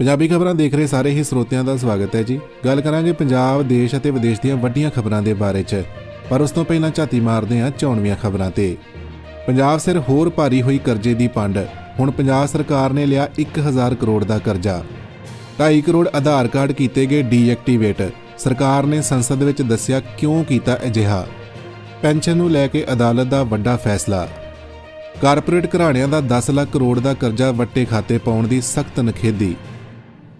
ਪੰਜਾਬੀ ਖਬਰਾਂ ਦੇਖ ਰਹੇ ਸਾਰੇ ਹੀ ਸਰੋਤਿਆਂ ਦਾ ਸਵਾਗਤ ਹੈ ਜੀ। ਗੱਲ ਕਰਾਂਗੇ ਪੰਜਾਬ, ਦੇਸ਼ ਅਤੇ ਵਿਦੇਸ਼ ਦੀਆਂ ਵੱਡੀਆਂ ਖਬਰਾਂ ਦੇ ਬਾਰੇ 'ਚ। ਪਰ ਉਸ ਤੋਂ ਪਹਿਲਾਂ ਝਾਤੀ ਮਾਰਦੇ ਹਾਂ ਚੋਣਵੀਆਂ ਖਬਰਾਂ ਤੇ। ਪੰਜਾਬ ਸਿਰ ਹੋਰ ਭਾਰੀ ਹੋਈ ਕਰਜ਼ੇ ਦੀ ਪੰਡ। ਹੁਣ ਪੰਜਾਬ ਸਰਕਾਰ ਨੇ ਲਿਆ 1000 ਕਰੋੜ ਦਾ ਕਰਜ਼ਾ। 2.5 ਕਰੋੜ ਆਧਾਰ ਕਾਰਡ ਕੀਤੇ ਗਏ ਡੀਐਕਟੀਵੇਟ। ਸਰਕਾਰ ਨੇ ਸੰਸਦ ਵਿੱਚ ਦੱਸਿਆ ਕਿਉਂ ਕੀਤਾ ਅਜਿਹਾ। ਪੈਨਸ਼ਨ ਨੂੰ ਲੈ ਕੇ ਅਦਾਲਤ ਦਾ ਵੱਡਾ ਫੈਸਲਾ। ਕਾਰਪੋਰੇਟ ਘਰਾਣਿਆਂ ਦਾ 10 ਲੱਖ ਕਰੋੜ ਦਾ ਕਰਜ਼ਾ ਵੱਟੇ ਖਾਤੇ ਪਾਉਣ ਦੀ ਸਖਤ ਨਖੇਦੀ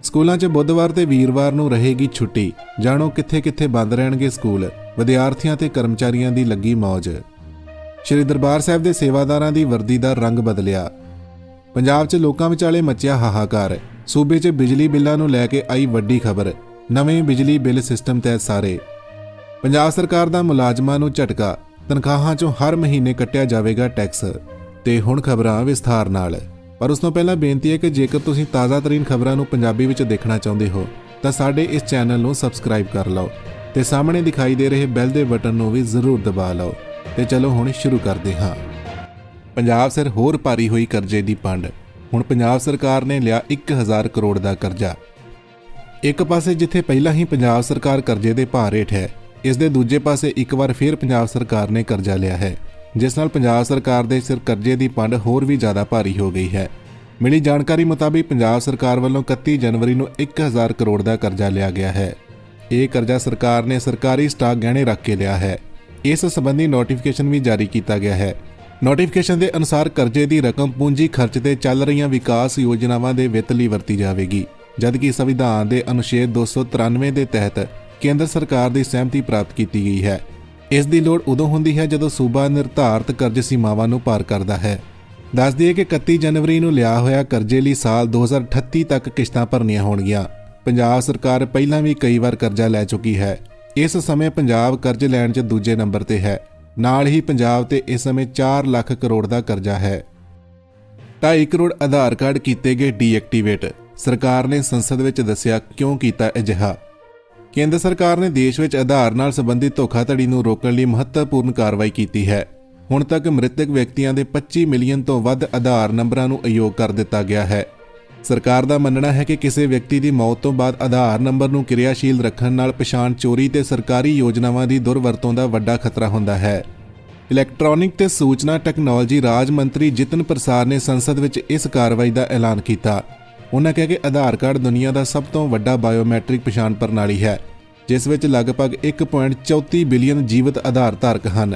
ਸਕੂਲਾਂ 'ਚ ਬੁੱਧਵਾਰ ਤੇ ਵੀਰਵਾਰ ਨੂੰ ਰਹੇਗੀ ਛੁੱਟੀ। ਜਾਣੋ ਕਿੱਥੇ-ਕਿੱਥੇ ਬੰਦ ਰਹਿਣਗੇ ਸਕੂਲ। ਵਿਦਿਆਰਥੀਆਂ ਤੇ ਕਰਮਚਾਰੀਆਂ ਦੀ ਲੱਗੀ ਮੌਜ। ਸ਼੍ਰੀ ਦਰਬਾਰ ਸਾਹਿਬ ਦੇ ਸੇਵਾਦਾਰਾਂ ਦੀ ਵਰਦੀ ਦਾ ਰੰਗ ਬਦਲਿਆ। ਪੰਜਾਬ 'ਚ ਲੋਕਾਂ ਵਿਚਾਲੇ ਮਚਿਆ ਹਾਹਾਕਾਰ। ਸੂਬੇ 'ਚ ਬਿਜਲੀ ਬਿੱਲਾਂ ਨੂੰ ਲੈ ਕੇ ਆਈ ਵੱਡੀ ਖਬਰ। ਨਵੇਂ ਬਿਜਲੀ ਬਿੱਲ ਸਿਸਟਮ ਤਹਿਤ ਸਾਰੇ। ਪੰਜਾਬ ਸਰਕਾਰ ਦਾ ਮੁਲਾਜ਼ਮਾਂ ਨੂੰ ਝਟਕਾ। ਤਨਖਾਹਾਂ 'ਚੋਂ ਹਰ ਮਹੀਨੇ ਕੱਟਿਆ ਜਾਵੇਗਾ ਟੈਕਸ। ਤੇ ਹੁਣ ਖਬਰਾਂ ਵਿਸਥਾਰ ਨਾਲ। ਪਰ ਉਸ ਤੋਂ ਪਹਿਲਾਂ ਬੇਨਤੀ ਹੈ ਕਿ ਜੇਕਰ ਤੁਸੀਂ ਤਾਜ਼ਾ ਤਰੀਨ ਖਬਰਾਂ ਨੂੰ ਪੰਜਾਬੀ ਵਿੱਚ ਦੇਖਣਾ ਚਾਹੁੰਦੇ ਹੋ, ਤਾਂ ਸਾਡੇ ਇਸ ਚੈਨਲ ਨੂੰ ਸਬਸਕ੍ਰਾਈਬ ਕਰ ਲਓ ਤੇ ਸਾਹਮਣੇ ਦਿਖਾਈ ਦੇ ਰਹੇ ਬੈਲ ਦੇ ਬਟਨ ਨੂੰ ਵੀ ਜ਼ਰੂਰ ਦਬਾ ਲਓ। ਤੇ ਚਲੋ ਹੁਣ ਸ਼ੁਰੂ ਕਰਦੇ ਹਾਂ। ਪੰਜਾਬ ਸਿਰ ਹੋਰ ਭਾਰੀ ਹੋਈ ਕਰਜ਼ੇ ਦੀ ਪੰਡ। ਹੁਣ ਪੰਜਾਬ ਸਰਕਾਰ ਨੇ ਲਿਆ 1000 ਕਰੋੜ ਦਾ ਕਰਜ਼ਾ। ਇੱਕ ਪਾਸੇ ਜਿੱਥੇ ਪਹਿਲਾਂ ਹੀ ਪੰਜਾਬ ਸਰਕਾਰ ਕਰਜ਼ੇ ਦੇ ਭਾਰ ਹੇਠ ਹੈ, ਇਸ ਦੇ ਦੂਜੇ ਪਾਸੇ ਇੱਕ ਵਾਰ ਫਿਰ ਪੰਜਾਬ ਸਰਕਾਰ ਨੇ ਕਰਜ਼ਾ ਲਿਆ ਹੈ। ਜਿਸ ਨਾਲ ਪੰਜਾਬ ਸਰਕਾਰ ਦੇ ਸਿਰ ਕਰਜ਼ੇ ਦੀ ਪੰਡ ਹੋਰ ਵੀ ਜ਼ਿਆਦਾ ਭਾਰੀ ਹੋ ਗਈ ਹੈ। ਮਿਲੀ ਜਾਣਕਾਰੀ ਮੁਤਾਬਿਕ ਪੰਜਾਬ ਸਰਕਾਰ ਵੱਲੋਂ 31 ਜਨਵਰੀ ਨੂੰ 1000 ਕਰੋੜ ਦਾ ਕਰਜ਼ਾ ਲਿਆ ਗਿਆ ਹੈ। ਇਹ ਕਰਜ਼ਾ ਸਰਕਾਰ ਨੇ ਸਰਕਾਰੀ ਸਟਾਕ ਗਹਿਣੇ ਰੱਖ ਕੇ ਲਿਆ ਹੈ। ਇਸ ਸੰਬੰਧੀ ਨੋਟੀਫਿਕੇਸ਼ਨ ਵੀ ਜਾਰੀ ਕੀਤਾ ਗਿਆ ਹੈ। ਨੋਟੀਫਿਕੇਸ਼ਨ ਦੇ ਅਨੁਸਾਰ ਕਰਜ਼ੇ ਦੀ ਰਕਮ ਪੂੰਜੀ ਖਰਚ ਤੇ ਚੱਲ ਰਹੀਆਂ ਵਿਕਾਸ ਯੋਜਨਾਵਾਂ ਦੇ ਵਿੱਤ ਲਈ ਵਰਤੀ ਜਾਵੇਗੀ, ਜਦਕਿ ਸੰਵਿਧਾਨ ਦੇ ਅਨੁਛੇਦ 293 ਦੇ ਤਹਿਤ ਕੇਂਦਰ ਸਰਕਾਰ ਦੀ ਸਹਿਮਤੀ ਪ੍ਰਾਪਤ ਕੀਤੀ ਗਈ ਹੈ। ਇਸ ਦੀ ਲੋੜ ਉਦੋਂ ਹੁੰਦੀ ਹੈ ਜਦੋਂ ਸੂਬਾ ਨਿਰਧਾਰਤ ਕਰਜ਼ ਸੀਮਾਵਾਂ ਨੂੰ ਪਾਰ ਕਰਦਾ ਹੈ। ਦੱਸ ਦਈਏ ਕਿ 31 ਜਨਵਰੀ ਨੂੰ ਲਿਆ ਹੋਇਆ ਕਰਜ਼ੇ ਲਈ ਸਾਲ 2038 ਤੱਕ ਕਿਸ਼ਤਾਂ ਭਰਨੀਆਂ ਹੋਣਗੀਆਂ। ਪੰਜਾਬ ਸਰਕਾਰ ਪਹਿਲਾਂ ਵੀ ਕਈ ਵਾਰ ਕਰਜ਼ਾ ਲੈ ਚੁੱਕੀ ਹੈ। ਇਸ ਸਮੇਂ ਪੰਜਾਬ ਕਰਜ਼ ਲੈਣ 'ਚ ਦੂਜੇ ਨੰਬਰ ਤੇ ਹੈ। ਨਾਲ ਹੀ ਪੰਜਾਬ ਤੇ ਇਸ ਸਮੇਂ 4 ਲੱਖ ਕਰੋੜ ਦਾ ਕਰਜ਼ਾ ਹੈ। 2.5 ਕਰੋੜ ਆਧਾਰ ਕਾਰਡ ਕੀਤੇ ਗਏ ਡੀਐਕਟੀਵੇਟ। ਸਰਕਾਰ ਨੇ ਸੰਸਦ ਵਿੱਚ ਦੱਸਿਆ ਕਿਉਂ ਕੀਤਾ ਅਜਿਹਾ? ਕੇਂਦਰ ਸਰਕਾਰ ਨੇ ਦੇਸ਼ ਵਿੱਚ ਆਧਾਰ ਨਾਲ ਸੰਬੰਧਿਤ ਧੋਖਾਧੜੀ ਨੂੰ ਰੋਕਣ ਲਈ ਮਹੱਤਵਪੂਰਨ ਕਾਰਵਾਈ ਕੀਤੀ ਹੈ। ਹੁਣ ਤੱਕ ਮ੍ਰਿਤਕ ਵਿਅਕਤੀਆਂ ਦੇ 25 ਮਿਲੀਅਨ ਤੋਂ ਵੱਧ ਆਧਾਰ ਨੰਬਰਾਂ ਨੂੰ ਅਯੋਗ ਕਰ ਦਿੱਤਾ ਗਿਆ ਹੈ। ਸਰਕਾਰ ਦਾ ਮੰਨਣਾ ਹੈ ਕਿ ਕਿਸੇ ਵਿਅਕਤੀ ਦੀ ਮੌਤ ਤੋਂ ਬਾਅਦ ਆਧਾਰ ਨੰਬਰ ਨੂੰ ਕਿਰਿਆਸ਼ੀਲ ਰੱਖਣ ਨਾਲ ਪਛਾਣ ਚੋਰੀ ਤੇ ਸਰਕਾਰੀ ਯੋਜਨਾਵਾਂ ਦੀ ਦੁਰਵਰਤੋਂ ਦਾ ਵੱਡਾ ਖਤਰਾ ਹੁੰਦਾ ਹੈ। ਇਲੈਕਟ੍ਰੋਨਿਕ ਤੇ ਸੂਚਨਾ ਟੈਕਨੋਲੋਜੀ ਰਾਜ ਮੰਤਰੀ ਜਿਤਨ ਪ੍ਰਸਾਦ ਨੇ ਸੰਸਦ ਵਿੱਚ ਇਸ ਕਾਰਵਾਈ ਦਾ ਐਲਾਨ ਕੀਤਾ। ਉਹਨਾਂ ਕਿਹਾ ਕਿ ਆਧਾਰ ਕਾਰਡ ਦੁਨੀਆ ਦਾ ਸਭ ਤੋਂ ਵੱਡਾ ਬਾਇਓਮੈਟ੍ਰਿਕ ਪਛਾਣ ਪ੍ਰਣਾਲੀ ਹੈ, ਜਿਸ ਵਿੱਚ ਲਗਭਗ 1.34 ਬਿਲੀਅਨ ਜੀਵਤ ਆਧਾਰ ਧਾਰਕ ਹਨ।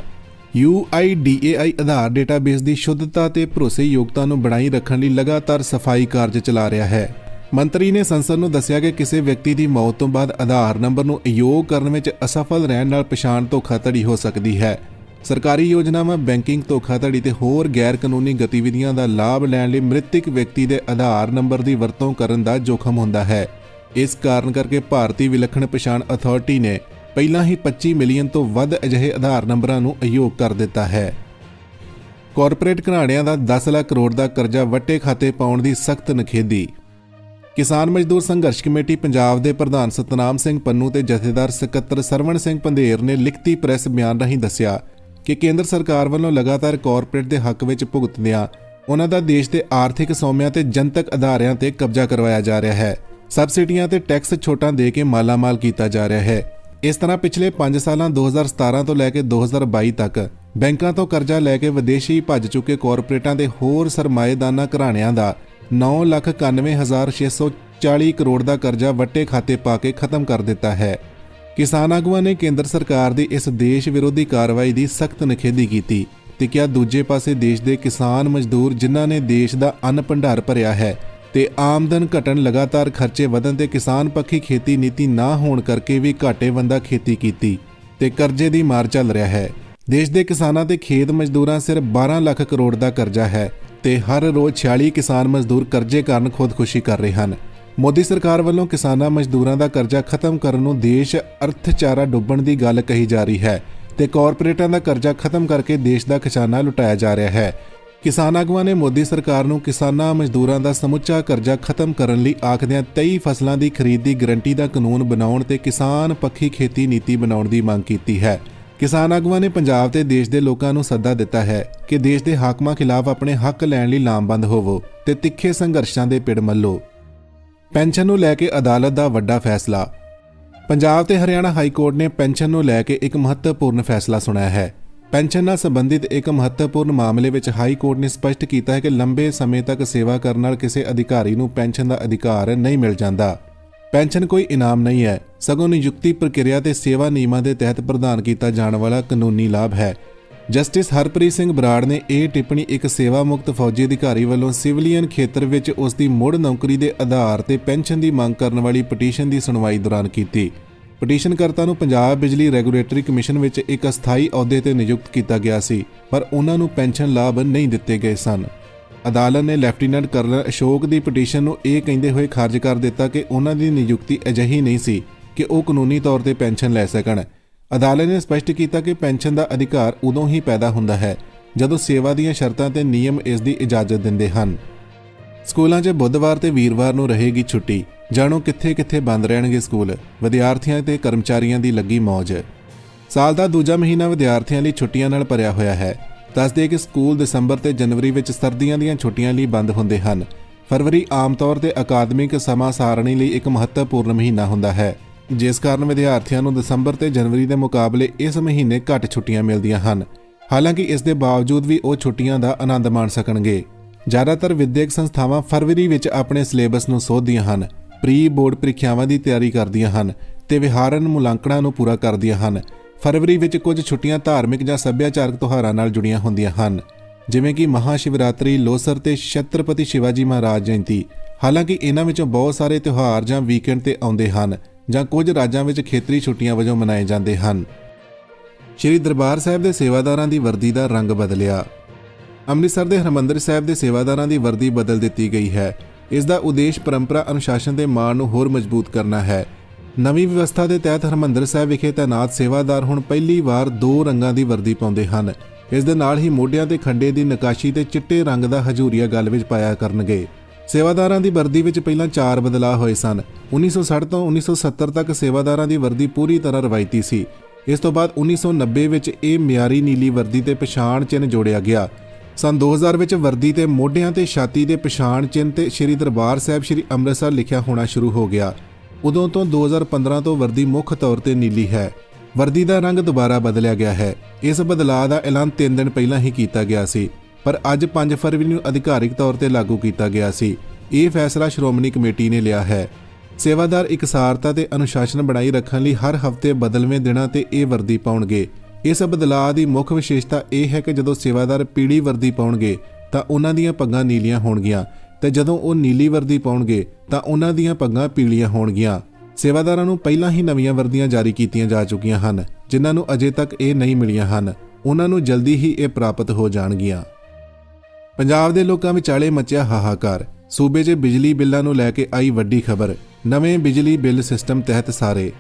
UIDAI ਆਧਾਰ ਡੇਟਾਬੇਸ ਦੀ ਸ਼ੁੱਧਤਾ ਤੇ ਭਰੋਸੇਯੋਗਤਾ ਨੂੰ ਬਣਾਈ ਰੱਖਣ ਲਈ ਲਗਾਤਾਰ ਸਫ਼ਾਈ ਕਾਰਜ ਚਲਾ ਰਿਹਾ ਹੈ। ਮੰਤਰੀ ਨੇ ਸੰਸਦ ਨੂੰ ਦੱਸਿਆ ਕਿ ਕਿਸੇ ਵਿਅਕਤੀ ਦੀ ਮੌਤ ਤੋਂ ਬਾਅਦ ਆਧਾਰ ਨੰਬਰ ਨੂੰ ਅਯੋਗ ਕਰਨ ਵਿੱਚ ਅਸਫਲ ਰਹਿਣ ਨਾਲ ਪਛਾਣ ਧੋਖਾਧੜੀ ਹੋ ਸਕਦੀ ਹੈ। ਸਰਕਾਰੀ ਯੋਜਨਾਵਾਂ, ਬੈਂਕਿੰਗ ਧੋਖਾਧੜੀ ਤੇ ਹੋਰ ਗੈਰ ਕਾਨੂੰਨੀ ਗਤੀਵਿਧੀਆਂ ਦਾ ਲਾਭ ਲੈਣ ਲਈ ਮ੍ਰਿਤਕ ਵਿਅਕਤੀ ਦੇ ਆਧਾਰ ਨੰਬਰ ਦੀ ਵਰਤੋਂ ਕਰਨ ਦਾ ਜੋਖਮ ਹੁੰਦਾ ਹੈ। ਇਸ ਕਾਰਨ ਕਰਕੇ ਭਾਰਤੀ ਵਿਲੱਖਣ ਪਛਾਣ ਅਥਾਰਟੀ ਨੇ ਪਹਿਲਾਂ ਹੀ 25 ਮਿਲੀਅਨ ਤੋਂ ਵੱਧ ਅਜਿਹੇ ਆਧਾਰ ਨੰਬਰਾਂ ਨੂੰ ਅਯੋਗ ਕਰ ਦਿੱਤਾ ਹੈ। ਕਾਰਪੋਰੇਟ ਘਰਾਣਿਆਂ ਦਾ 10 ਲੱਖ ਕਰੋੜ ਦਾ ਕਰਜ਼ਾ ਵੱਟੇ ਖਾਤੇ ਪਾਉਣ ਦੀ ਸਖਤ ਨਖੇਦੀ ਕਿਸਾਨ ਮਜ਼ਦੂਰ ਸੰਘਰਸ਼ ਕਮੇਟੀ ਪੰਜਾਬ ਦੇ ਪ੍ਰਧਾਨ ਸਤਨਾਮ ਸਿੰਘ ਪੰਨੂ ਤੇ ਜਥੇਦਾਰ ਸਕੱਤਰ ਸਰਵਣ ਸਿੰਘ ਪੰਧੇਰ ਨੇ ਲਿਖਤੀ ਪ੍ਰੈਸ ਬਿਆਨ ਰਾਹੀਂ ਦੱਸਿਆ ਕਿ ਕੇਂਦਰ ਸਰਕਾਰ ਵੱਲੋਂ ਲਗਾਤਾਰ ਕਾਰਪੋਰੇਟ ਦੇ ਹੱਕ ਵਿੱਚ ਭੁਗਤਦਿਆਂ ਉਹਨਾਂ ਦਾ ਦੇਸ਼ ਦੇ ਆਰਥਿਕ ਸੌਮਿਆਂ ਤੇ ਜਨਤਕ ਅਦਾਰਿਆਂ ਤੇ ਕਬਜ਼ਾ ਕਰਵਾਇਆ ਜਾ ਰਿਹਾ ਹੈ। ਸਬਸਿਡੀਆਂ ਤੇ ਟੈਕਸ ਛੋਟਾਂ ਦੇ ਕੇ ਮਾਲਾਮਾਲ ਕੀਤਾ ਜਾ ਰਿਹਾ ਹੈ। ਇਸ ਤਰ੍ਹਾਂ ਪਿਛਲੇ 5 ਸਾਲਾਂ 2017 ਤੋਂ ਲੈ ਕੇ 2022 ਤੱਕ ਬੈਂਕਾਂ ਤੋਂ ਕਰਜ਼ਾ ਲੈ ਕੇ ਵਿਦੇਸ਼ੀ ਭੱਜ ਚੁੱਕੇ ਕਾਰਪੋਰੇਟਾਂ ਦੇ ਹੋਰ ਸਰਮਾਏਦਾਨਾ ਘਰਾਣਿਆਂ ਦਾ 991640 ਕਰੋੜ ਦਾ ਕਰਜ਼ਾ ਵੱਟੇ ਖਾਤੇ ਪਾ ਕੇ ਖਤਮ ਕਰ ਦਿੱਤਾ ਹੈ। ਕਿਸਾਨ ਆਗੂਆਂ ਨੇ ਕੇਂਦਰ ਸਰਕਾਰ ਦੀ ਇਸ ਦੇਸ਼ ਵਿਰੋਧੀ ਕਾਰਵਾਈ ਦੀ ਸਖਤ ਨਿਖੇਧੀ ਕੀਤੀ ਤੇ ਕਿਹਾ ਦੂਜੇ ਪਾਸੇ ਦੇਸ਼ ਦੇ ਕਿਸਾਨ ਮਜ਼ਦੂਰ ਜਿਨ੍ਹਾਂ ਨੇ ਦੇਸ਼ ਦਾ ਅੰਨ ਭੰਡਾਰ ਭਰਿਆ ਹੈ ਤੇ ਆਮਦਨ ਘਟਣ ਲਗਾਤਾਰ ਖਰਚੇ ਵਧਣ ਤੇ ਕਿਸਾਨ ਪੱਖੀ ਖੇਤੀ ਨੀਤੀ ਨਾ ਹੋਣ ਕਰਕੇ ਵੀ ਘਾਟੇ ਖੇਤੀ ਕੀਤੀ ਤੇ ਕਰਜ਼ੇ ਦੀ ਮਾਰ ਚੱਲ ਰਿਹਾ ਹੈ। ਦੇਸ਼ ਦੇ ਕਿਸਾਨਾਂ ਤੇ ਖੇਤ ਮਜ਼ਦੂਰਾਂ ਸਿਰ 12 ਲੱਖ ਕਰੋੜ ਦਾ ਕਰਜ਼ਾ ਹੈ ਤੇ ਹਰ ਰੋਜ਼ 46 ਕਿਸਾਨ ਮਜ਼ਦੂਰ ਕਰਜ਼ੇ ਕਾਰਨ ਖੁਦਕੁਸ਼ੀ ਕਰ ਰਹੇ ਹਨ। ਮੋਦੀ ਸਰਕਾਰ ਵੱਲੋਂ ਕਿਸਾਨਾਂ ਮਜ਼ਦੂਰਾਂ ਦਾ ਕਰਜ਼ਾ ਖਤਮ ਕਰਨ ਨੂੰ ਦੇਸ਼ ਅਰਥਚਾਰਾ ਡੁੱਬਣ ਦੀ ਗੱਲ ਕਹੀ ਜਾ ਰਹੀ ਹੈ ਤੇ ਕਾਰਪੋਰੇਟਾਂ ਦਾ ਕਰਜ਼ਾ ਖਤਮ ਕਰਕੇ ਦੇਸ਼ ਦਾ ਖਜ਼ਾਨਾ ਲੁਟਾਇਆ ਜਾ ਰਿਹਾ ਹੈ। ਕਿਸਾਨ ਆਗੂਆਂ ਨੇ ਮੋਦੀ ਸਰਕਾਰ ਨੂੰ ਕਿਸਾਨਾਂ ਮਜ਼ਦੂਰਾਂ ਦਾ ਸਮੁੱਚਾ ਕਰਜ਼ਾ ਖਤਮ ਕਰਨ ਲਈ ਆਖਦਿਆਂ 23 ਫਸਲਾਂ ਦੀ ਖਰੀਦ ਦੀ ਗਰੰਟੀ ਦਾ ਕਾਨੂੰਨ ਬਣਾਉਣ ਤੇ ਕਿਸਾਨ ਪੱਖੀ ਖੇਤੀ ਨੀਤੀ ਬਣਾਉਣ ਦੀ ਮੰਗ ਕੀਤੀ ਹੈ। ਕਿਸਾਨ ਆਗੂਆਂ ਨੇ ਪੰਜਾਬ ਤੇ ਦੇਸ਼ ਦੇ ਲੋਕਾਂ ਨੂੰ ਸੱਦਾ ਦਿੱਤਾ ਹੈ ਕਿ ਦੇਸ਼ ਦੇ ਹਾਕਮਾਂ ਖਿਲਾਫ ਆਪਣੇ ਹੱਕ ਲੈਣ ਲਈ ਲਾਮਬੰਦ ਹੋਵੋ ਤੇ ਤਿੱਖੇ ਸੰਘਰਸ਼ਾਂ ਦੇ ਪਿੜ ਮੱਲੋ। ਪੈਨਸ਼ਨ ਨੂੰ ਲੈ ਕੇ ਅਦਾਲਤ ਦਾ ਵੱਡਾ ਫੈਸਲਾ। ਪੰਜਾਬ ਤੇ ਹਰਿਆਣਾ ਹਾਈ ਕੋਰਟ ਨੇ ਪੈਨਸ਼ਨ ਨੂੰ ਲੈ ਕੇ ਇੱਕ ਮਹੱਤਵਪੂਰਨ ਫੈਸਲਾ ਸੁਣਾਇਆ ਹੈ। ਪੈਨਸ਼ਨ ਨਾਲ ਸੰਬੰਧਿਤ ਇੱਕ ਮਹੱਤਵਪੂਰਨ ਮਾਮਲੇ ਵਿੱਚ ਹਾਈ ਕੋਰਟ ਨੇ ਸਪਸ਼ਟ ਕੀਤਾ ਹੈ ਕਿ ਲੰਬੇ ਸਮੇਂ ਤੱਕ ਸੇਵਾ ਕਰਨ ਨਾਲ ਕਿਸੇ ਅਧਿਕਾਰੀ ਨੂੰ ਪੈਨਸ਼ਨ ਦਾ ਅਧਿਕਾਰ ਨਹੀਂ ਮਿਲ ਜਾਂਦਾ। ਪੈਨਸ਼ਨ ਕੋਈ ਇਨਾਮ ਨਹੀਂ ਹੈ। ਸਗੋਂ ਨਿਯੁਕਤੀ ਪ੍ਰਕਿਰਿਆ ਤੇ ਸੇਵਾ ਨਿਯਮਾਂ ਦੇ ਤਹਿਤ ਪ੍ਰਦਾਨ ਕੀਤਾ ਜਾਣ ਵਾਲਾ ਕਾਨੂੰਨੀ ਲਾਭ ਹੈ। ਜਸਟਿਸ ਹਰਪ੍ਰੀਤ ਸਿੰਘ ਬਰਾੜ ਨੇ ਇਹ ਟਿੱਪਣੀ ਇੱਕ ਸੇਵਾ ਮੁਕਤ ਫੌਜੀ ਅਧਿਕਾਰੀ ਵੱਲੋਂ ਸਿਵਲੀਅਨ ਖੇਤਰ ਵਿੱਚ ਉਸ ਦੀ ਮੁੜ ਨੌਕਰੀ ਦੇ ਆਧਾਰ ਤੇ ਪੈਨਸ਼ਨ ਦੀ ਮੰਗ ਕਰਨ ਵਾਲੀ ਪਟੀਸ਼ਨ ਦੀ ਸੁਣਵਾਈ ਦੌਰਾਨ ਕੀਤੀ। ਪਟੀਸ਼ਨਕਰਤਾ ਨੂੰ ਪੰਜਾਬ ਬਿਜਲੀ ਰੈਗੂਲੇਟਰੀ ਕਮਿਸ਼ਨ ਵਿੱਚ ਇੱਕ ਅਸਥਾਈ ਅਹੁਦੇ ਤੇ ਨਿਯੁਕਤ ਕੀਤਾ ਗਿਆ ਸੀ, ਪਰ ਉਹਨਾਂ ਨੂੰ ਪੈਨਸ਼ਨ ਲਾਭ ਨਹੀਂ ਦਿੱਤੇ ਗਏ ਸਨ। ਅਦਾਲਤ ਨੇ ਲੈਫਟੀਨੈਂਟ ਕਰਨਲ ਅਸ਼ੋਕ ਦੀ ਪਟੀਸ਼ਨ ਨੂੰ ਇਹ ਕਹਿੰਦੇ ਹੋਏ ਖਾਰਜ ਕਰ ਦਿੱਤਾ ਕਿ ਉਹਨਾਂ ਦੀ ਨਿਯੁਕਤੀ ਅਜਿਹੀ ਨਹੀਂ ਸੀ ਕਿ ਉਹ ਕਾਨੂੰਨੀ ਤੌਰ ਤੇ ਪੈਨਸ਼ਨ ਲੈ ਸਕਣ। ਅਦਾਲਤ ਨੇ ਸਪਸ਼ਟ ਕੀਤਾ ਕਿ ਪੈਨਸ਼ਨ ਦਾ ਅਧਿਕਾਰ ਉਦੋਂ ਹੀ ਪੈਦਾ ਹੁੰਦਾ ਹੈ ਜਦੋਂ ਸੇਵਾ ਦੀਆਂ ਸ਼ਰਤਾਂ ਤੇ ਨਿਯਮ ਇਸ ਦੀ ਇਜਾਜ਼ਤ ਦਿੰਦੇ ਹਨ। ਸਕੂਲਾਂ 'ਚ ਬੁੱਧਵਾਰ ਤੇ ਵੀਰਵਾਰ ਨੂੰ ਰਹੇਗੀ ਛੁੱਟੀ। ਜਾਣੋ ਕਿੱਥੇ-ਕਿੱਥੇ ਬੰਦ ਰਹਿਣਗੇ ਸਕੂਲ। ਵਿਦਿਆਰਥੀਆਂ ਤੇ ਕਰਮਚਾਰੀਆਂ ਦੀ ਲੱਗੀ ਮੌਜ। ਸਾਲ ਦਾ ਦੂਜਾ ਮਹੀਨਾ ਵਿਦਿਆਰਥੀਆਂ ਲਈ ਛੁੱਟੀਆਂ ਨਾਲ ਭਰਿਆ ਹੋਇਆ ਹੈ। ਦੱਸਦੇ ਕਿ ਸਕੂਲ ਦਸੰਬਰ ਤੇ ਜਨਵਰੀ ਵਿੱਚ ਸਰਦੀਆਂ ਦੀਆਂ ਛੁੱਟੀਆਂ ਲਈ ਬੰਦ ਹੁੰਦੇ ਹਨ। ਫਰਵਰੀ ਆਮ ਤੌਰ ਤੇ ਅਕਾਦਮਿਕ ਸਮਾਂ ਸਾਰਣੀ ਲਈ ਇੱਕ ਮਹੱਤਵਪੂਰਨ ਮਹੀਨਾ ਹੁੰਦਾ ਹੈ। ਜਿਸ ਕਾਰਨ ਵਿਦਿਆਰਥੀਆਂ ਨੂੰ ਦਸੰਬਰ ਤੇ ਜਨਵਰੀ ਦੇ ਮੁਕਾਬਲੇ ਇਸ ਮਹੀਨੇ ਘੱਟ ਛੁੱਟੀਆਂ ਮਿਲਦੀਆਂ ਹਨ। ਹਾਲਾਂਕਿ ਇਸ ਦੇ ਬਾਵਜੂਦ ਵੀ ਉਹ ਛੁੱਟੀਆਂ ਦਾ ਆਨੰਦ ਮਾਣ ਸਕਣਗੇ। ਜ਼ਿਆਦਾਤਰ ਵਿਦਿਅਕ ਸੰਸਥਾਵਾਂ ਫਰਵਰੀ ਵਿੱਚ ਆਪਣੇ ਸਿਲੇਬਸ ਨੂੰ ਸੋਧਦੀਆਂ ਹਨ ਪ੍ਰੀ ਬੋਰਡ ਪ੍ਰੀਖਿਆਵਾਂ ਦੀ ਤਿਆਰੀ ਕਰਦੀਆਂ ਹਨ ਤੇ ਵਿਹਾਰਨ ਮੁਲਾਂਕਣਾਂ ਨੂੰ ਪੂਰਾ ਕਰਦੀਆਂ ਹਨ। ਫਰਵਰੀ ਵਿੱਚ ਕੁਝ ਛੁੱਟੀਆਂ ਧਾਰਮਿਕ ਜਾਂ ਸੱਭਿਆਚਾਰਕ ਤਿਉਹਾਰਾਂ ਨਾਲ ਜੁੜੀਆਂ ਹੁੰਦੀਆਂ ਹਨ, ਜਿਵੇਂ ਕਿ ਮਹਾਸ਼ਿਵਰਾਤਰੀ, ਲੋਸਰ ਤੇ ਛਤਰਪਤੀ ਸ਼ਿਵਾਜੀ ਮਹਾਰਾਜ ਜਯੰਤੀ। ਹਾਲਾਂਕਿ ਇਹਨਾਂ ਵਿੱਚੋਂ ਬਹੁਤ ਸਾਰੇ ਤਿਉਹਾਰ ਜਾਂ ਵੀਕਐਂਡ ਤੇ ਆਉਂਦੇ ਹਨ ਜਾਂ ਕੁਝ ਰਾਜਾਂ ਵਿੱਚ ਖੇਤਰੀ ਛੁੱਟੀਆਂ ਵਜੋਂ ਮਨਾਏ ਜਾਂਦੇ ਹਨ। ਸ਼੍ਰੀ ਦਰਬਾਰ ਸਾਹਿਬ ਦੇ ਸੇਵਾਦਾਰਾਂ ਦੀ ਵਰਦੀ ਦਾ ਰੰਗ ਬਦਲਿਆ। ਅੰਮ੍ਰਿਤਸਰ ਦੇ ਹਰਮੰਦਰ ਸਾਹਿਬ ਦੇ ਸੇਵਾਦਾਰਾਂ ਦੀ ਵਰਦੀ ਬਦਲ ਦਿੱਤੀ ਗਈ ਹੈ। ਇਸ ਦਾ ਉਦੇਸ਼ ਪਰੰਪਰਾ ਅਨੁਸ਼ਾਸਨ ਦੇ ਮਾਣ ਨੂੰ ਹੋਰ ਮਜ਼ਬੂਤ ਕਰਨਾ ਹੈ। ਨਵੀਂ ਵਿਵਸਥਾ ਦੇ ਤਹਿਤ ਹਰਮੰਦਰ ਸਾਹਿਬ ਵਿਖੇ ਤਾਇਨਾਤ ਸੇਵਾਦਾਰ ਹੁਣ ਪਹਿਲੀ ਵਾਰ ਦੋ ਰੰਗਾਂ ਦੀ ਵਰਦੀ ਪਾਉਂਦੇ ਹਨ। ਇਸ ਦੇ ਨਾਲ ਹੀ ਮੋਢਿਆਂ ਤੇ ਖੰਡੇ ਦੀ ਨਕਾਸ਼ੀ ਤੇ ਚਿੱਟੇ ਰੰਗ ਦਾ ਹਜੂਰੀਆ ਗਲ ਵਿੱਚ ਪਾਇਆ ਕਰਨਗੇ। ਸੇਵਾਦਾਰਾਂ ਦੀ ਵਰਦੀ ਵਿੱਚ ਪਹਿਲਾਂ ਚਾਰ ਬਦਲਾਅ ਹੋਏ ਸਨ। 1960 ਤੋਂ 1970 ਤੱਕ ਸੇਵਾਦਾਰਾਂ ਦੀ ਵਰਦੀ ਪੂਰੀ ਤਰ੍ਹਾਂ ਰਵਾਇਤੀ ਸੀ। ਇਸ ਤੋਂ ਬਾਅਦ 1990 ਵਿੱਚ ਇਹ ਮਿਆਰੀ ਨੀਲੀ ਵਰਦੀ ਤੇ ਪਛਾਣ ਚਿੰਨ੍ਹ ਜੋੜਿਆ ਗਿਆ। ਸਨ 2000 ਵਿੱਚ ਵਰਦੀ ਤੇ ਮੋਢਿਆਂ ਤੇ ਛਾਤੀ ਦੇ ਪਛਾਣ ਚਿੰਨ੍ਹ ਤੇ ਸ੍ਰੀ ਦਰਬਾਰ ਸਾਹਿਬ ਸ੍ਰੀ ਅੰਮ੍ਰਿਤਸਰ ਲਿਖਿਆ ਹੋਣਾ ਸ਼ੁਰੂ ਹੋ ਗਿਆ। ਉਦੋਂ ਤੋਂ 2015 ਤੋਂ ਵਰਦੀ ਮੁੱਖ ਤੌਰ ਤੇ ਨੀਲੀ ਹੈ। ਵਰਦੀ ਦਾ ਰੰਗ ਦੁਬਾਰਾ ਬਦਲਿਆ ਗਿਆ ਹੈ। ਇਸ ਬਦਲਾਅ ਦਾ ਐਲਾਨ 3 ਦਿਨ ਪਹਿਲਾਂ ਹੀ ਕੀਤਾ ਗਿਆ ਸੀ। ਪਰ ਅੱਜ 5 ਫਰਵਰੀ ਨੂੰ ਅਧਿਕਾਰਿਕ ਤੌਰ ਤੇ ਲਾਗੂ ਕੀਤਾ ਗਿਆ ਸੀ। ਇਹ ਫੈਸਲਾ ਸ਼੍ਰੋਮਣੀ ਕਮੇਟੀ ਨੇ ਲਿਆ ਹੈ। ਸੇਵਾਦਾਰ ਇਕਸਾਰਤਾ ਤੇ ਅਨੁਸ਼ਾਸਨ ਬਣਾਈ ਰੱਖਣ ਲਈ ਹਰ ਹਫ਼ਤੇ ਬਦਲਵੇਂ ਦਿਨਾਂ ਤੇ ਇਹ ਵਰਦੀ ਪਾਉਣਗੇ। ਇਸ ਬਦਲਾਅ ਦੀ ਮੁੱਖ ਵਿਸ਼ੇਸ਼ਤਾ ਇਹ ਹੈ ਕਿ ਜਦੋਂ ਸੇਵਾਦਾਰ ਪੀਲੀ ਵਰਦੀ ਪਾਉਣਗੇ, ਤਾਂ ਉਹਨਾਂ ਦੀਆਂ ਪੱਗਾਂ ਨੀਲੀਆਂ ਹੋਣਗੀਆਂ ਤੇ ਜਦੋਂ ਉਹ ਨੀਲੀ ਵਰਦੀ ਪਾਉਣਗੇ, ਤਾਂ ਉਹਨਾਂ ਦੀਆਂ ਪੱਗਾਂ ਪੀਲੀਆਂ ਹੋਣਗੀਆਂ। ਸੇਵਾਦਾਰਾਂ ਨੂੰ ਪਹਿਲਾਂ ਹੀ ਨਵੀਆਂ ਵਰਦੀਆਂ ਜਾਰੀ ਕੀਤੀਆਂ ਜਾ ਚੁੱਕੀਆਂ ਹਨ, ਜਿਨ੍ਹਾਂ ਨੂੰ ਅਜੇ ਤੱਕ ਇਹ ਨਹੀਂ ਮਿਲੀਆਂ ਹਨ। ਉਹਨਾਂ ਨੂੰ ਜਲਦੀ ਹੀ ਇਹ ਪ੍ਰਾਪਤ ਹੋ ਜਾਣਗੀਆਂ। ਪੰਜਾਬ ਦੇ ਲੋਕਾਂ ਵਿਚਾਲੇ ਮਚਿਆ ਹਾਹਾਕਾਰ। ਸੂਬੇ 'ਚ ਬਿਜਲੀ ਬਿੱਲਾਂ ਨੂੰ ਲੈ ਕੇ ਆਈ ਵੱਡੀ ਖਬਰ। ਨਵੇਂ ਬਿਜਲੀ ਬਿੱਲ ਸਿਸਟਮ ਤਹਿਤ ਸਾਰੇ।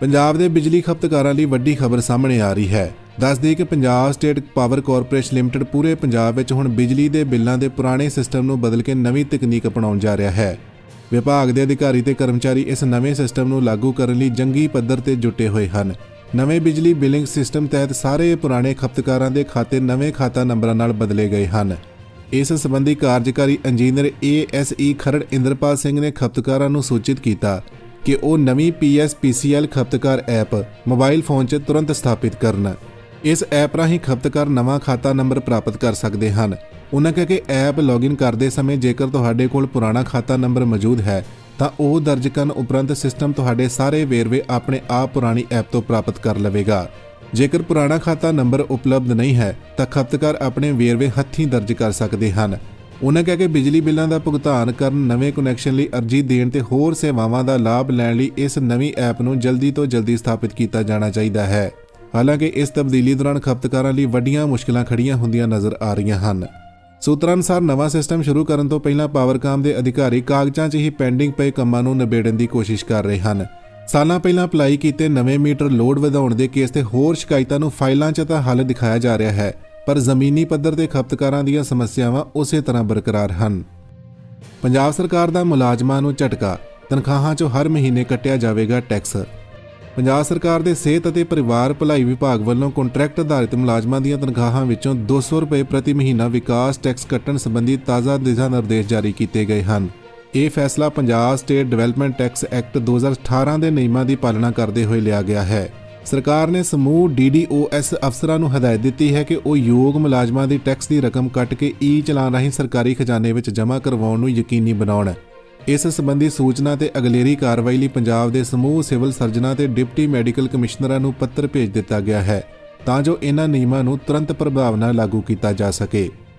ਪੰਜਾਬ ਦੇ ਬਿਜਲੀ ਖਪਤਕਾਰਾਂ ਲਈ ਵੱਡੀ ਖਬਰ ਸਾਹਮਣੇ ਆ ਰਹੀ ਹੈ। ਦੱਸ ਦਈਏ ਕਿ Punjab state power corporation limited ਪੂਰੇ ਪੰਜਾਬ ਵਿੱਚ ਹੁਣ ਬਿਜਲੀ ਦੇ ਬਿੱਲਾਂ ਦੇ ਪੁਰਾਣੇ ਸਿਸਟਮ ਨੂੰ ਬਦਲ ਕੇ ਨਵੀਂ ਤਕਨੀਕ ਅਪਣਾਉਣ ਜਾ ਰਿਹਾ ਹੈ। ਵਿਭਾਗ ਦੇ ਅਧਿਕਾਰੀ ਤੇ ਕਰਮਚਾਰੀ ਇਸ ਨਵੇਂ ਸਿਸਟਮ ਨੂੰ ਲਾਗੂ ਕਰਨ ਲਈ ਜੰਗੀ ਪੱਧਰ ਤੇ ਜੁਟੇ ਹੋਏ ਹਨ। ਨਵੇਂ ਬਿਜਲੀ ਬਿਲਿੰਗ ਸਿਸਟਮ ਤਹਿਤ ਸਾਰੇ ਪੁਰਾਣੇ ਖਪਤਕਾਰਾਂ ਦੇ ਖਾਤੇ ਨਵੇਂ ਖਾਤਾ ਨੰਬਰਾਂ ਨਾਲ ਬਦਲੇ ਗਏ ਹਨ। ਇਸ ਸੰਬੰਧੀ ਕਾਰਜਕਾਰੀ ਇੰਜੀਨੀਅਰ ਏਐਸਈ ਖਰੜ ਇੰਦਰਪਾਲ ਸਿੰਘ ਨੇ ਖਪਤਕਾਰਾਂ ਨੂੰ ਸੂਚਿਤ ਕੀਤਾ ਕਿ ਉਹ ਨਵੀਂ ਪੀਐਸਪੀਸੀਐਲ ਖਪਤਕਾਰ ਐਪ ਮੋਬਾਈਲ ਫੋਨ 'ਚ ਤੁਰੰਤ ਸਥਾਪਿਤ ਕਰਨ। ਇਸ ਐਪ ਰਾਹੀਂ ਖਪਤਕਾਰ ਨਵਾਂ ਖਾਤਾ ਨੰਬਰ ਪ੍ਰਾਪਤ ਕਰ ਸਕਦੇ ਹਨ। ਉਹਨਾਂ ਕਿਹਾ ਕਿ ਐਪ ਲੌਗਇਨ ਕਰਦੇ ਸਮੇਂ ਜੇਕਰ ਤੁਹਾਡੇ ਕੋਲ ਪੁਰਾਣਾ ਖਾਤਾ ਨੰਬਰ ਮੌਜੂਦ ਹੈ, ਤਾਂ ਉਹ ਦਰਜ ਕਰਨ ਉਪਰੰਤ ਸਿਸਟਮ ਤੁਹਾਡੇ ਸਾਰੇ ਵੇਰਵੇ ਆਪਣੇ ਆਪ ਪੁਰਾਣੀ ਐਪ ਤੋਂ ਪ੍ਰਾਪਤ ਕਰ ਲਵੇਗਾ। ਜੇਕਰ ਪੁਰਾਣਾ ਖਾਤਾ ਨੰਬਰ ਉਪਲਬਧ ਨਹੀਂ ਹੈ, ਤਾਂ ਖਪਤਕਾਰ ਆਪਣੇ ਵੇਰਵੇ ਹੱਥੀਂ ਦਰਜ ਕਰ ਸਕਦੇ ਹਨ। ਉਹਨਾਂ ਕਿਹਾ ਕਿ ਬਿਜਲੀ ਬਿੱਲਾਂ ਦਾ ਭੁਗਤਾਨ ਕਰਨ ਨਵੇਂ ਕਨੈਕਸ਼ਨ ਲਈ ਅਰਜ਼ੀ ਦੇਣ ਤੇ ਹੋਰ ਸੇਵਾਵਾਂ ਦਾ ਲਾਭ ਲੈਣ ਲਈ ਇਸ ਨਵੀਂ ਐਪ ਨੂੰ ਜਲਦੀ ਤੋਂ ਜਲਦੀ ਸਥਾਪਿਤ ਕੀਤਾ ਜਾਣਾ ਚਾਹੀਦਾ ਹੈ। ਹਾਲਾਂਕਿ, ਇਸ ਤਬਦੀਲੀ ਦੌਰਾਨ ਖਪਤਕਾਰਾਂ ਲਈ ਵੱਡੀਆਂ ਮੁਸ਼ਕਲਾਂ ਖੜੀਆਂ ਹੁੰਦੀਆਂ ਨਜ਼ਰ ਆ ਰਹੀਆਂ ਹਨ। ਸੂਤਰਾਂ ਅਨੁਸਾਰ, ਨਵਾਂ ਸਿਸਟਮ ਸ਼ੁਰੂ ਕਰਨ ਤੋਂ ਪਹਿਲਾਂ ਪਾਵਰਕਾਮ ਦੇ ਅਧਿਕਾਰੀ ਕਾਗਜ਼ਾਂ 'ਚ ਹੀ ਪੈਂਡਿੰਗ ਪਏ ਕੰਮਾਂ ਨੂੰ ਨਿਬੇੜਨ ਦੀ ਕੋਸ਼ਿਸ਼ ਕਰ ਰਹੇ ਹਨ। ਸਾਲਾਂ ਪਹਿਲਾਂ ਅਪਲਾਈ ਕੀਤੇ ਨਵੇਂ ਮੀਟਰ ਲੋਡ ਵਧਾਉਣ ਦੇ ਕੇਸ ਤੇ ਹੋਰ ਸ਼ਿਕਾਇਤਾਂ ਨੂੰ ਫਾਈਲਾਂ 'ਚ ਤਾਂ ਹੱਲ ਦਿਖਾਇਆ ਜਾ ਰਿਹਾ ਹੈ, ਪਰ ਜ਼ਮੀਨੀ ਪੱਧਰ ਤੇ ਖਪਤਕਾਰਾਂ ਦੀਆਂ ਸਮੱਸਿਆਵਾਂ ਉਸੇ ਤਰ੍ਹਾਂ ਬਰਕਰਾਰ ਹਨ। ਪੰਜਾਬ ਸਰਕਾਰ ਦਾ ਮੁਲਾਜ਼ਮਾਂ ਨੂੰ ਝਟਕਾ, ਤਨਖਾਹਾਂ 'ਚੋਂ ਹਰ ਮਹੀਨੇ ਕੱਟਿਆ ਜਾਵੇਗਾ ਟੈਕਸ। ਪੰਜਾਬ ਸਰਕਾਰ ਦੇ ਸਿਹਤ ਅਤੇ ਪਰਿਵਾਰ ਭਲਾਈ ਵਿਭਾਗ ਵੱਲੋਂ ਕੰਟਰੈਕਟ ਆਧਾਰਿਤ ਮੁਲਾਜ਼ਮਾਂ ਦੀਆਂ ਤਨਖਾਹਾਂ ਵਿੱਚੋਂ 200 ਰੁਪਏ ਪ੍ਰਤੀ ਮਹੀਨਾ ਵਿਕਾਸ ਟੈਕਸ ਕੱਟਣ ਸੰਬੰਧੀ ਤਾਜ਼ਾ ਦਿਸ਼ਾ ਨਿਰਦੇਸ਼ ਜਾਰੀ ਕੀਤੇ ਗਏ ਹਨ। ਇਹ ਫੈਸਲਾ Punjab state development tax act 2018 ਦੇ ਨਿਯਮਾਂ ਦੀ ਪਾਲਣਾ ਕਰਦੇ ਹੋਏ ਲਿਆ ਗਿਆ ਹੈ। ਸਰਕਾਰ ਨੇ ਸਮੂਹ ਡੀਡੀਓਐਸ ਅਫਸਰਾਂ ਨੂੰ ਹਦਾਇਤ ਦਿੱਤੀ ਹੈ ਕਿ ਉਹ ਯੋਗ ਮੁਲਾਜ਼ਮਾਂ ਦੀ ਟੈਕਸ ਦੀ ਰਕਮ ਕੱਟ ਕੇ ਈ ਚਲਾਨ ਰਾਹੀਂ ਸਰਕਾਰੀ ਖਜ਼ਾਨੇ ਵਿੱਚ ਜਮ੍ਹਾਂ ਕਰਵਾਉਣ ਨੂੰ ਯਕੀਨੀ ਬਣਾਉਣ। ਇਸ ਸੰਬੰਧੀ ਸੂਚਨਾ ਤੇ ਅਗਲੇਰੀ ਕਾਰਵਾਈ ਲਈ ਪੰਜਾਬ ਦੇ ਸਮੂਹ ਸਿਵਲ ਸਰਜਨਾਂ ਤੇ ਡਿਪਟੀ ਮੈਡੀਕਲ ਕਮਿਸ਼ਨਰਾਂ ਨੂੰ ਪੱਤਰ ਭੇਜ ਦਿੱਤਾ ਗਿਆ ਹੈ ਤਾਂ ਜੋ ਇਹਨਾਂ ਨਿਯਮਾਂ ਨੂੰ ਤੁਰੰਤ ਪ੍ਰਭਾਵ ਨਾਲ ਲਾਗੂ ਕੀਤਾ ਜਾ ਸਕੇ।